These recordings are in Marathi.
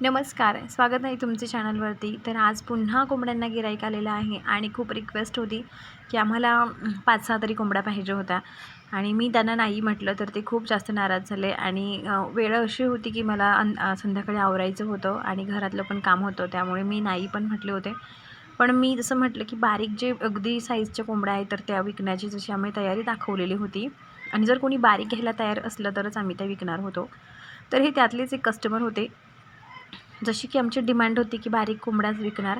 नमस्कार. स्वागत आहे तुमचे चॅनलवरती. तर आज पुन्हा कोंबड्यांना गिराईक आलेलं आहे आणि खूप रिक्वेस्ट होती की आम्हाला पाच सहा तरी कोंबड्या पाहिजे होत्या. आणि मी त्यांना नाही म्हटलं तर ते खूप जास्त नाराज झाले आणि वेळ अशी होती की मला अन संध्याकाळी आवरायचं होतं आणि घरातलं पण काम होतं त्यामुळे मी नाही पण म्हटले होते. पण मी जसं म्हटलं की बारीक जे अगदी साईजच्या कोंबड्या आहेत तर त्या विकण्याची जशी आम्ही तयारी दाखवलेली होती. आणि जर कोणी बारीक घ्यायला तयार असलं तरच आम्ही त्या विकणार होतो. तर हे त्यातलेच एक कस्टमर होते. जशी की आमची डिमांड होती की बारीक कोंबड्याच विकणार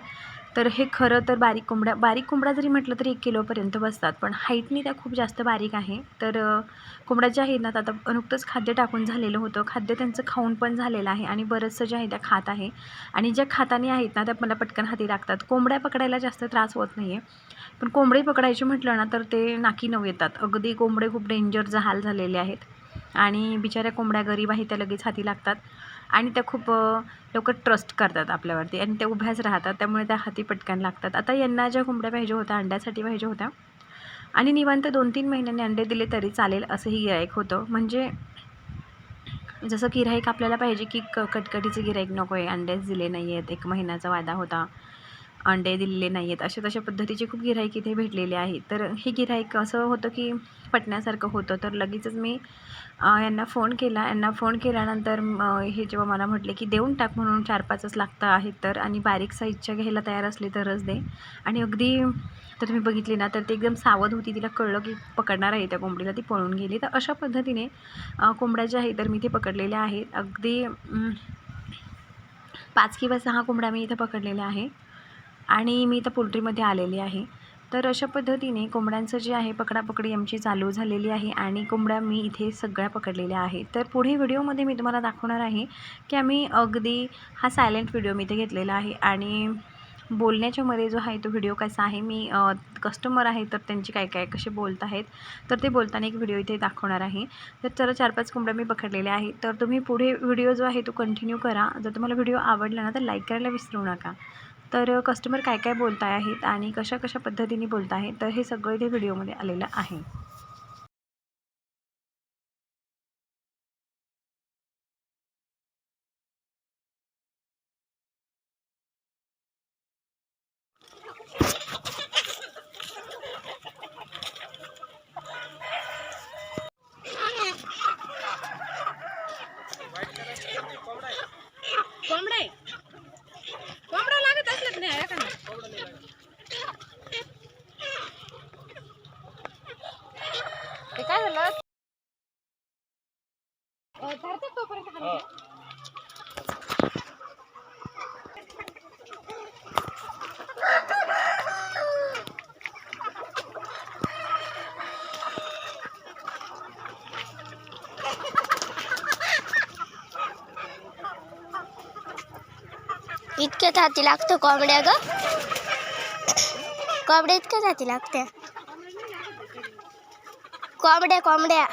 तर हे खरं तर बारीक कोंबड्या बारीक कोंबड्या जरी म्हटलं तरी एक किलोपर्यंत बसतात पण हाईटनी त्या खूप जास्त बारीक आहे. तर कोंबड्या ज्या आहेत ना आता नुकतंच खाद्य टाकून झालेलं होतं खाद्य त्यांचं खाऊन पण झालेलं आहे आणि बरंचसं जे आहे त्या खात आहे. आणि ज्या खाताने आहेत ना त्या मला पटकन हाती लागतात. कोंबड्या पकडायला जास्त त्रास होत नाही आहे पण कोंबडे पकडायचे म्हटलं ना तर ते नाकी नऊ येतात. अगदी कोंबडे खूप डेंजर जहाल झालेले आहेत. आणि बिचाऱ्या कोंबड्या गरीब आहे त्या लगेच हाती लागतात. आणि त्या खूप लोकं ट्रस्ट करतात आपल्यावरती आणि त्या उभ्याच राहतात. त्यामुळे त्या हाती पटकन लागतात. आता यांना ज्या कोंबड्या पाहिजे होत्या अंड्यासाठी पाहिजे होत्या. आणि निवांत दोन तीन महिन्यांनी अंडे दिले तरी चालेल असंही गिरायक होतं. म्हणजे जसं गिराईक आपल्याला पाहिजे की क कटकटीचे गिराईक नको आहे. अंडेच दिले नाही आहेत एक महिन्याचा वादा होता. अंडे दिलेले नाही आहेत अशा तशा पद्धतीचे खूप गिराईक इथे भेटलेले आहेत तर हे गिराईक असं होतं की पटण्यासारखं होतं. तर लगेचच मी यांना फोन केला. यांना फोन केल्यानंतर हे जेव्हा मला म्हटले की देऊन टाक म्हणून चार पाचच लागतं आहेत तर आणि बारीक साईजच्या घ्यायला तयार असले तरच दे. आणि अगदी तर तुम्ही बघितली ना तर ती एकदम सावध होती. तिला कळलं की पकडणार आहे त्या कोंबडीला. ती पळून गेली. तर अशा पद्धतीने कोंबड्या ज्या आहेत तर मी इथे पकडलेल्या आहेत. अगदी पाच किंवा सहा कोंबड्या मी इथं पकडलेल्या आहे आणि मी इथं पोल्ट्रीमध्ये आलेली आहे. तर अशा पद्धतीने कोंबड्यांचं जे आहे पकडापकडी आमची चालू झालेली आहे आणि कोंबड्या मी इथे सगळ्या पकडलेल्या आहेत. तर पुढे व्हिडिओमध्ये मी तुम्हाला दाखवणार आहे की आम्ही अगदी हा सायलेंट व्हिडिओ मी इथे घेतलेला आहे आणि बोलण्याच्या मध्ये जो आहे तो व्हिडिओ कसा आहे मी कस्टमर आहे तर त्यांची काय काय कसे बोलत आहेत तर ते बोलताना एक व्हिडिओ इथे दाखवणार आहे. तर चला चार पाच कोंबड्या मी पकडलेल्या आहेत. तर तुम्ही पुढे व्हिडिओ जो आहे तो कंटिन्यू करा. जर तुम्हाला व्हिडिओ आवडला ना तर लाईक करायला विसरू नका. तर कस्टमर काय काय बोलत आहेत आणि कशा कशा पद्धतीने बोलत आहेत तर हे सगळं इथे व्हिडिओमध्ये आलेलं आहे कोंबडे कोंबडा लागत असलं नाही एखादा ते काय झालं धरतात तोपर्यंत खाली घ्या. इतक्यात हाती लागतं कोंबड्या ग. कोंबड्या इतक्यात हाती लागत्या. कोंबड्या कोंबड्या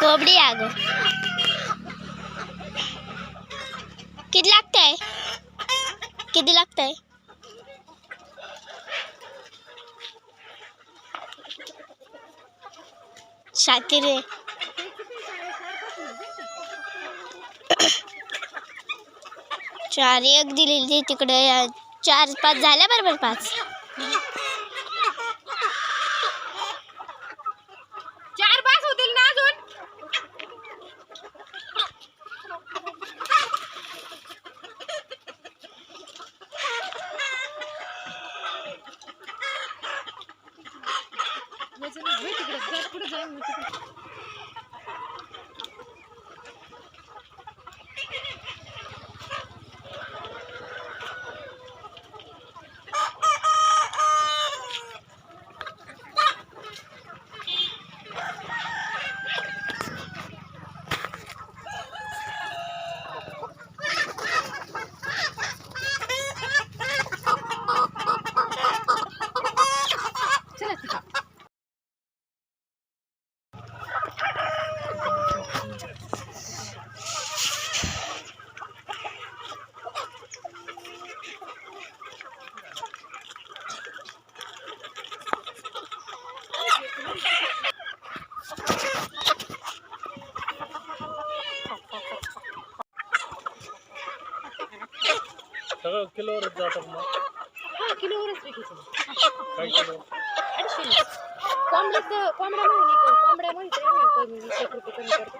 कोबडी आग किती लागतंय किती लागतंय शातीर चार एक दिलेली तिकडे. चार पाच झाल्या बरोबर पाच. सगळं किलोवरच जातात मग. हा किलोवरच विकायचं. काय किलो? अडीचशे. कोंबड्यात कोंबड्यामध्ये नाही कमी कोंबड्यामध्ये तर आम्ही कमी वीस एक रुपये कमी करतो.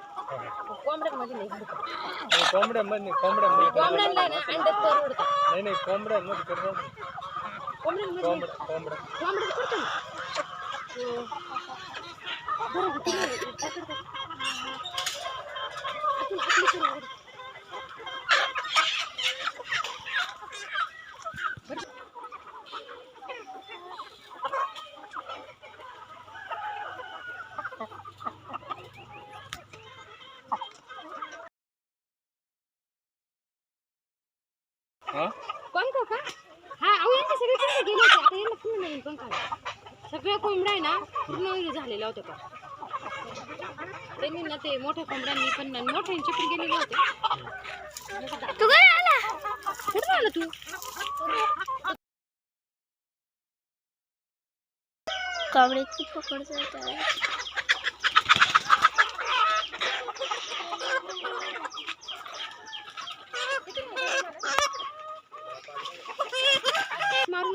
मग कोंबड्यांमध्ये नाही करतो नाही कोंबड्यामध्ये नाही कोंबड्यामध्ये कोंबड्यांना आहे ना अंड्यात परवडतं नाही नाही कोंबड्यांमध्ये करतात कोंबड्यांमध्ये कोंबड्या कोंबड्या. कोंबड्यात करतो ना. हो. बरं किती आहे? काय करतात? आतून आतली करू. पंख का? हा अहो यांचे सगळे पंख गेले होते. आता यांना पूर्ण नवीन पंख आले सगळ्या कोंबड्या आहे ना पूर्ण हे झालेल्या होत्या पण त्यांनी ना ते मोठ्या कोंबड्यांनी पण मोठ्यांचे पण गेलेले होते. तू काय आला? कुठून आला तू? कोंबडीची पकडतो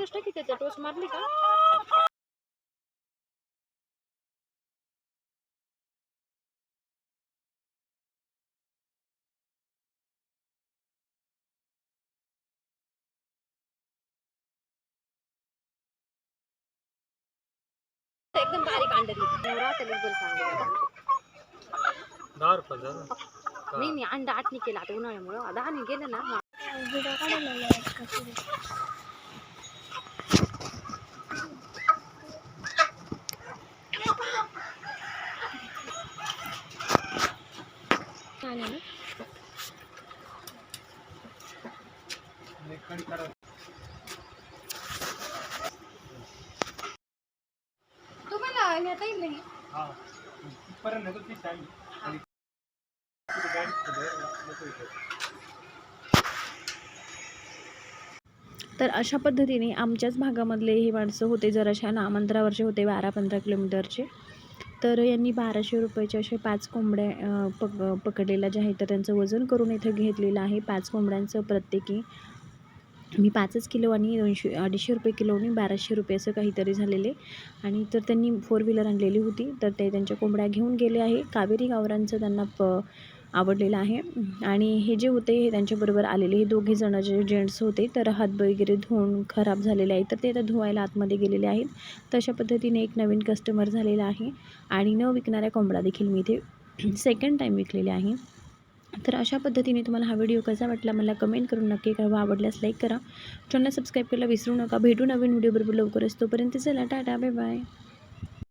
मारूनच टाकी त्याच्या टोच मारली का? एकदम बारीक अंडा नाही मी अंडा आठनी केला आता उन्हाळ्यामुळं. दहा नाही गेलं ना छान आहे ना नेता येईल नाही हा. नेतो आणि नको. तर अशा पद्धतीने आमच्याच भागामधले हे माणसं होते जराशा नामांतरावरचे होते बारा पंधरा किलोमीटरचे. तर यांनी बाराशे रुपयाचे असे पाच कोंबड्या पक पकडलेल्या ज्या आहेत तर त्यांचं वजन करून इथं घेतलेलं आहे. पाच कोंबड्यांचं प्रत्येकी मी पाचच किलो आणि दोनशे अडीचशे रुपये किलोनी बाराशे रुपये असं काहीतरी झालेले. आणि तर त्यांनी फोर व्हीलर आणलेली होती. तर ते त्यांच्या कोंबड्या घेऊन गेले आहे. कावेरी गावरांचं त्यांना प आवडलेलं आहे. आणि हे जे होते हे त्यांच्याबरोबर आलेले हे दोघे जण जे जेंट्स होते तर हात वगैरे धुवून खराब झालेले आहेत. तर ते आता धुवायला आतमध्ये गेलेले आहेत. तशा पद्धतीने एक नवीन कस्टमर झालेला आहे. आणि न विकणाऱ्या कोंबडा देखील मी इथे सेकंड टाईम विकलेले आहे. तर अशा पद्धतीने तुम्हाला हा व्हिडिओ कसा वाटला मला कमेंट करून नक्की कळवा. आवडल्यास लाईक करा. चॅनल सबस्क्राईब करायला विसरू नका. भेटू नवीन व्हिडिओबरोबर लवकर लवकरच. तोपर्यंत चला टाटा बाय बाय